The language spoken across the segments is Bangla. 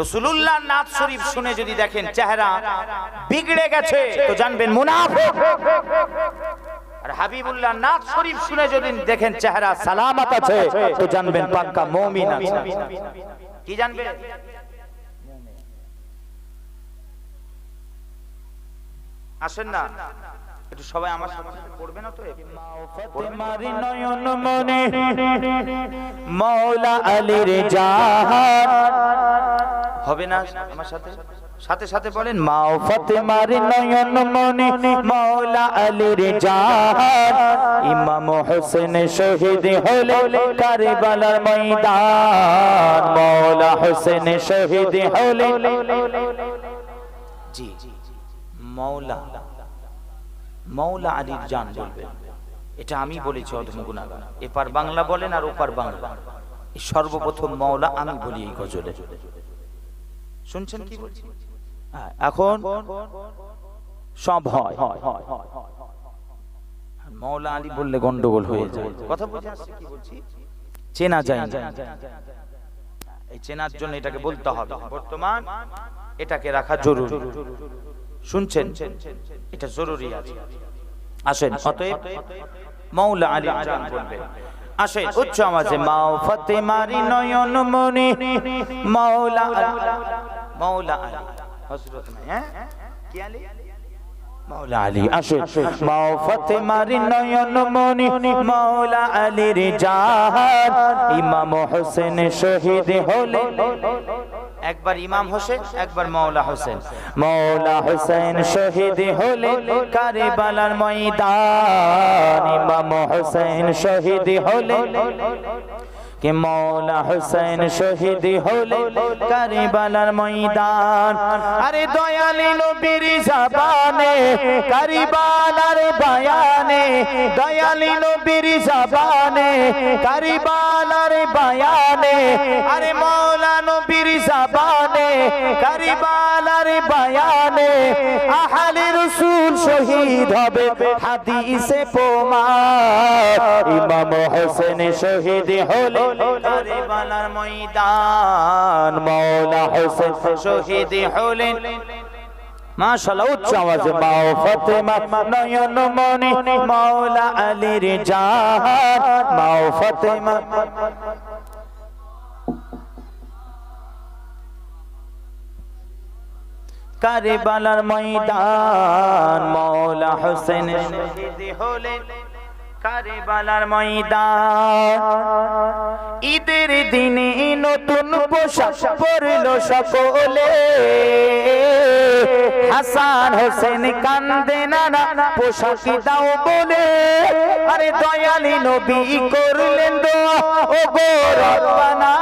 রসুলুল্লাহ নাথ শরীফ শুনে যদি দেখেন চেহারা বিগড়ে গেছে, তো জানবেন মুনাফিক। আর হাবিবুল্লাহ নাথ শরীফ শুনে যদি দেখেন চেহারা সালামত আছে, তো জানবেন পাক্কা মুমিন আছে। কি জানবেন? আসেন না। একটু সবাই আমার সাথে পড়বে না তো তোমারি নয়ন মনে মৌলা আলীর জাহান হবে না আমার সাথে সাথে সাথে বলেন মাও ফাতেমার নয়ন মনে মৌলা আলীর জাহান ইমাম হোসেন শহীদ হলে কারবালার ময়দান মৌলা হোসেন শহীদ হলে জি মৌলা মৌলা আলীর জান বলবেন এটা আমি বলেছি অধম গুণাগার। এপার বাংলা বলেন আর ওপার বাংলা। সর্বপ্রথম মৌলা আমি বলি এই গজলে। শুনছেন কি বলছি? হ্যাঁ, এখন সব হয়। মৌলা আলী বললে গন্ডগোল হয়ে যায়। কথা বুঝে আসছে কি বলছি? চেনা যায় এই চেনার জন্য এটাকে বলতে হবে। বর্তমান এটাকে রাখা জরুরি। শুনছেন এটা জরুরি আছে। আসেন অতএব মৌলা আলী জান বলবেন। আসেন উচ্চ আওয়াজে মাও ফাতেমারি নয়ন মনে মৌলা আলী। মৌলা আলী। হযরত নাই হ্যাঁ? কি আলী? মৌলা আলী। আসে মাও ফাতেমার নয়ন মনি মৌলা আলীর জাহান। ইমাম হোসেন শহীদ হলে একবার ইমাম হোসেন একবার মৌলা হোসেন। মৌলা হোসেন শহীদ হলে কারবালার ময়দান। ইমাম হোসেন শহীদ হলে কে মৌলা হোসেন শহীদ হলে কারিবালার ময়দান। আরে দয়ালি নবীর জবানে কারিবালার বায়ানে, দয়ালি নবীর জবানে কারিবালার বায়ানে। আরে মৌলা নবীর জবানে কারবালার বায়ানে আহালে রসুল শহীদ হবে। হাদিসে প্রমাণ, ইমাম হোসেন শহীদ হলে কারবালার ময়দান মৌলা হোসেন শহীদ হলেন। মাশাআল্লাহ, উচ্চ আওয়াজে মাও ফাতেমা, নয়ন মনি মাওলা আলীর জাহান। মাও ফাতেমা কারবালার ময়দান মাওলা হোসেন শহীদ কারবালার ময়দান। ঈদের দিনে নতুন পোশাক পরল সকলে। হাসান হোসেন কান্দে নানা পোশাক দাও বলে। আরে দয়ালি নবী করলেন দোয়া ও গো রব্বানা।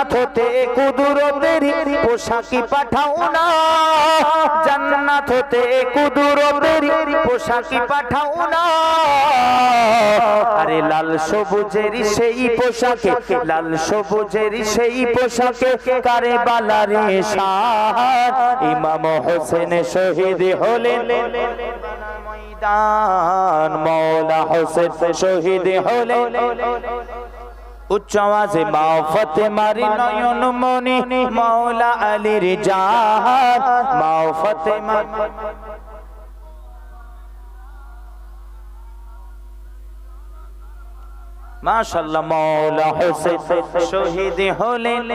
জান্নাত হতে কুদরতের পোশাকি পাঠাও না। জান্নাত হতে কুদরতের পোশাকি পাঠাও না। আরে লাল সবুজের সেই পোশাকে, লাল সবুজের সেই পোশাকে কারে বালারে শাহ ইমাম হোসেন শহীদ হলেন। ময়দান মৌলা হোসেন শহীদ হলেন। উচ্চ আওয়াজে মাও ফাতেমারি নয়ন মনি মাওলা আলীর জাহান মাও ফাতেমা মাশাআল্লাহ মাওলা হোসেন শহীদ হলেন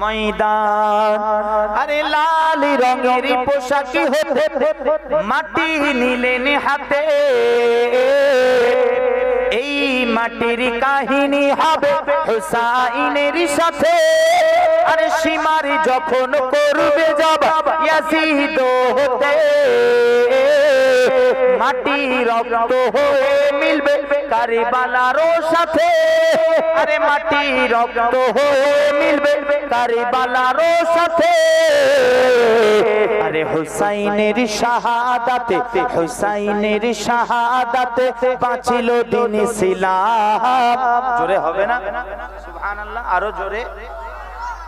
ময়দান। আরে লাল রঙের পোশাকি হতে মাটি নিলেন হাতে। এই মাটির কাহিনী হবে হুসাইনের সাথে। আর সীমার যখন করবে যাবা ইয়াসিদ হতে। মাটি রক্ত হয়ে মিলবে। কারিবালারও সাথে। আরে মাটি রক্ত হয়ে মিলবে কারিবালারও সাথে। আরে হুসাইনের শাহাদাতে হুসাইনের শাহাদাতে বাঁচিল দিন ইসলাম। জোরে হবে না? আরও জোরে।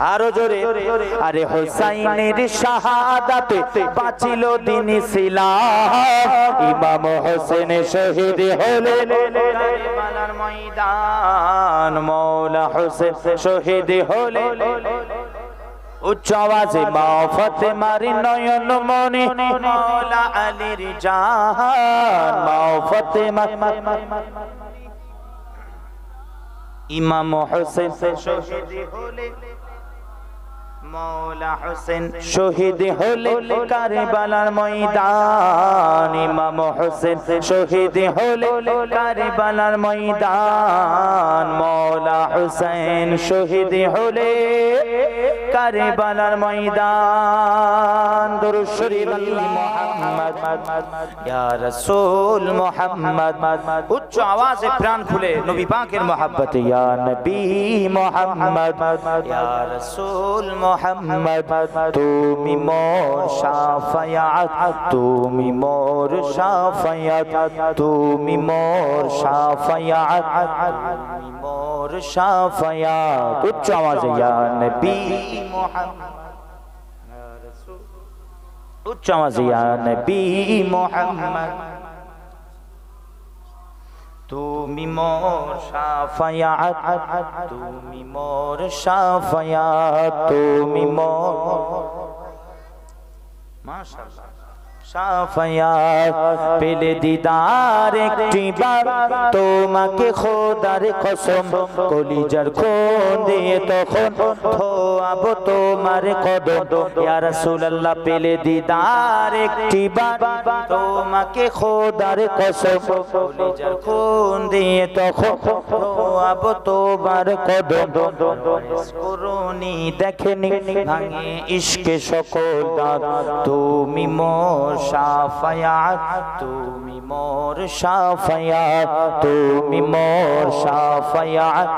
আরও জোরে। আরে হোসাইনের শাহাদাতে বাঁচিল দিন ইসলাম। ইমাম হোসেন শহীদ হলেন। ময়দান মৌলা হোসেন শহীদ হলে উচ্চ আওয়াজে মা ফতেমার নয়ন মনে। মৌলা আলীর জাহান মা ফতেমা ইমাম হোসেন শহীদ হলে মৌলা হোসেন। শহীদ হলে কারবালার ময়দান ইমাম হোসেন। শহীদ কারবালার ময়দান মৌলা হোসেন। শহীদ হলে কারবালার ময়দান। দরুদ শরীফ মুহাম্মদ। ইয়া রাসূল মুহাম্মদ। উচ্চ আওয়াজে প্রাণ খুলে নবী পাকের মোহাম্মত ইয়া নবী মোহাম্মদ। ইয়া রাসূল মোহাম্মদ তুমি মোর শাফায়াত তুমি মোর শাফায়াত তুমি মোর শাফায়াত তুমি মোর শাফায়াত উচ্চ আওয়াজে ইয়া নবী উচ্চ আওয়াজে ইয়া নবী মোহাম্মদ তুমি মোর সাফায়াত তুমি মোর সাফায়াত তুমি মোর। মাশাআল্লাহ। শাফায়াত পেলে দিদার একটি বার, তোমাকে খোদার কসম, কলিজার খুন দিয়ে তখন ধোয়াব তোমার কদম। ইয়া রাসূলুল্লাহ, পেলে দিদার একটি বার, তোমাকে খোদার কসম, কলিজার খুন দিয়ে তখন ধোয়াব তোমার কদম করুনি দেখেনি ভাঙে ইশকে সকল দাঁত তুমি মোর শাফায়াত তুমি মোর শাফায়াত তুমি মোর শাফায়াত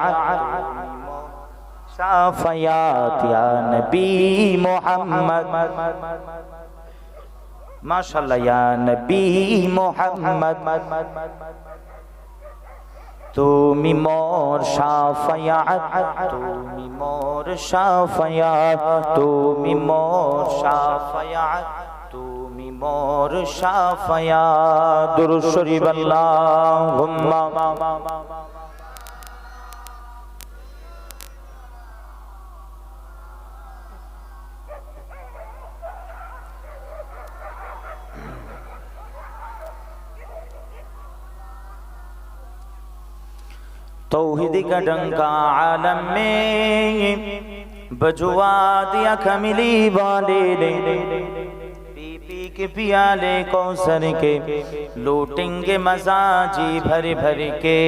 শাফায়াত ইয়া নবী মুহাম্মদ মাশাআল্লাহ ইয়া নবী মুহাম্মদ তুমি মোর শাফায়াত তুমি মোর শাফায়াত তুমি মোর শাফায়াত তুমি মোর শাফায়াত দুরুদ শরীফ আল্লাহুম্মা। तौहीद का डंका आलम में बजुआ दिया खमिली वाले ने पी पी के पियाले कौसर के, लूटेंगे मज़ा जी भर भर के।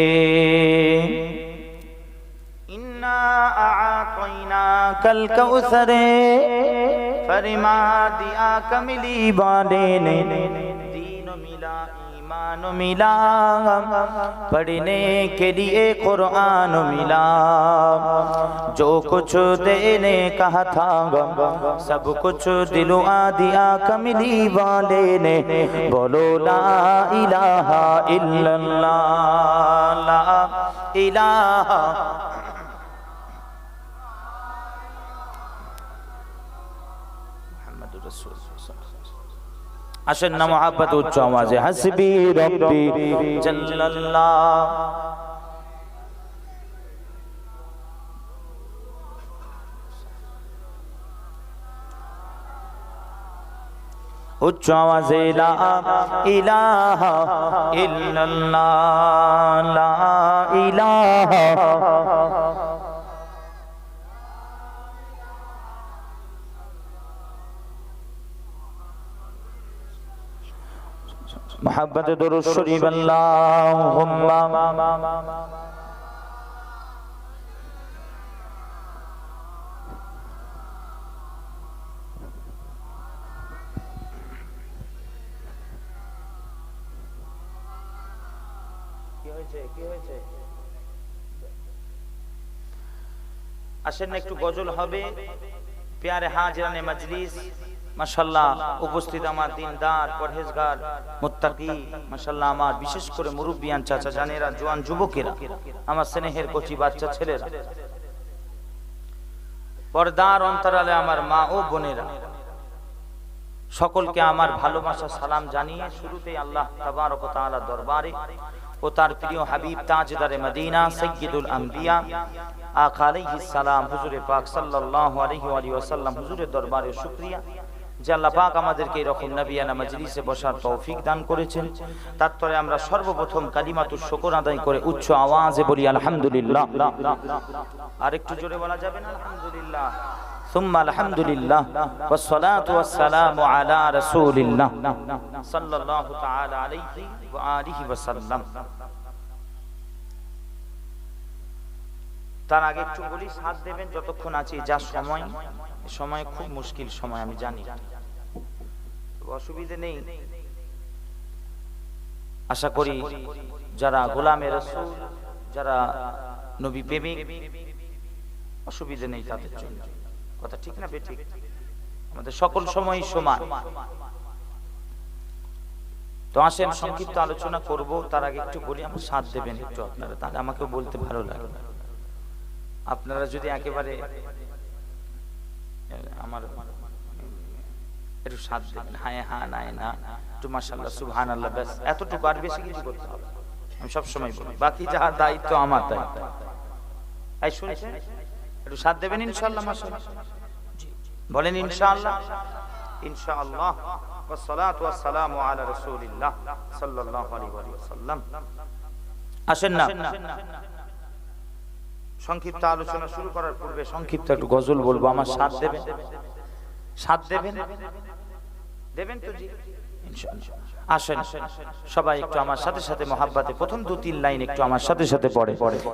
इन्ना आतैना कल कौसरे, फरमा दिया कमिली वाले ने दीन मिला ایمان ملا پڑھنے کے لیے قرآن ملا جو کچھ دینے کہا تھا، سب کچھ دلوا دیا کملی والے نے۔ بولو لا الہ الا اللہ، لا الہ আসেন না মহাব্বত উচ্চ আওয়াজে হাসবি রব্বি জাল্লাল্লাহ। উচ্চ আওয়াজে লা ইলাহা ইল্লাল্লাহ, লা ইলাহা محبت درود شریف اللهم আসেন না একটু গজল হবে পেয়ারে হাজরানে মজলিস মাশাল্লাহ উপস্থিত আমার দিনদার, পরহেজগার, মুত্তাকি মাশাল্লাহ আমার বিশেষ করে মুরব্বিয়ান চাচা, জানেরা, জোয়ান যুবকেরা, আমার স্নেহের কচি বাচ্চা ছেলেরা। পর্দার অন্তরালে আমার মা ও বোনেরা, সকলকে আমার ভালোবাসা, সালাম জানিয়ে শুরুতেই আল্লাহ তাবারক তাআলা দরবারে ও তার প্রিয় হাবিব তাজদারে মদিনা সৈয়দুল আম্বিয়া, আকা আলাইহিস সালাম, হুজুরে পাক সাল্লাল্লাহু আলাইহি ওয়া ওয়াসাল্লাম, হুজুরের দরবারে শুকরিয়া। যে আল্লাহ পাক আমাদেরকে এরকম নবিয়ানা মজলিসে বসার তৌফিক দান করেছেন তারপরে আমরা সর্বপ্রথম কালিমাতুর শুকর আদায় করে উচ্চ আওয়াজে বলি আলহামদুলিল্লাহ আর একটু জোরে বলা যাবে না আলহামদুলিল্লাহ ثم الحمد لله والصلاة والسلام على رسول الله صلى الله تعالى عليه وآله وسلم তার আগে একটু বলি সাথ দেবেন যতক্ষণ আছি যা সময় এ সময় খুব মুশকিল সময় আমি জানি তবে অসুবিধে নেই। আশা করি যারা গোলামের রসুল যারা নবী প্রেমিক অসুবিধে নেই তাদের জন্য। কথা ঠিক না বেঠিক? আমাদের সকল সময় সমান। তো আসেন সংক্ষিপ্ত আলোচনা করব। তার আগে একটু বলি আমার সাথ দেবেন একটু আপনারা তাহলে আমাকে বলতে ভালো লাগে আপনারা যদি একেবারে আমার একটু সাথ দেবেন হ্যাঁ হ্যাঁ নাই না একটু মাসাল্লাহ সুবহান আল্লাহ ব্যাস এতটুকু আর বেশি কিছু করতে হবে আমি সবসময় বলি বাকি যাহা দায়িত্ব আমার দায়িত্ব এই শুনছেন একটু সাথ দেবেন ইনশাআল্লাহ মাসাল্লাহ বলেন ইনশাআল্লাহ ইনশাআল্লাহ والصلاه والسلام على رسول الله صلى الله عليه وسلم আসেন না সংক্ষিপ্ত আলোচনা শুরু করার পূর্বে সংক্ষিপ্ত একটু গজল বলবো আমার সাথ দেবেন সাথ দেবেন দেবেন তো জি? আসেন। সবাই একটু আমার সাথে সাথে মহাব্বাতে প্রথম দু তিন লাইন একটু আমার সাথে সাথে পড়ে পড়ে।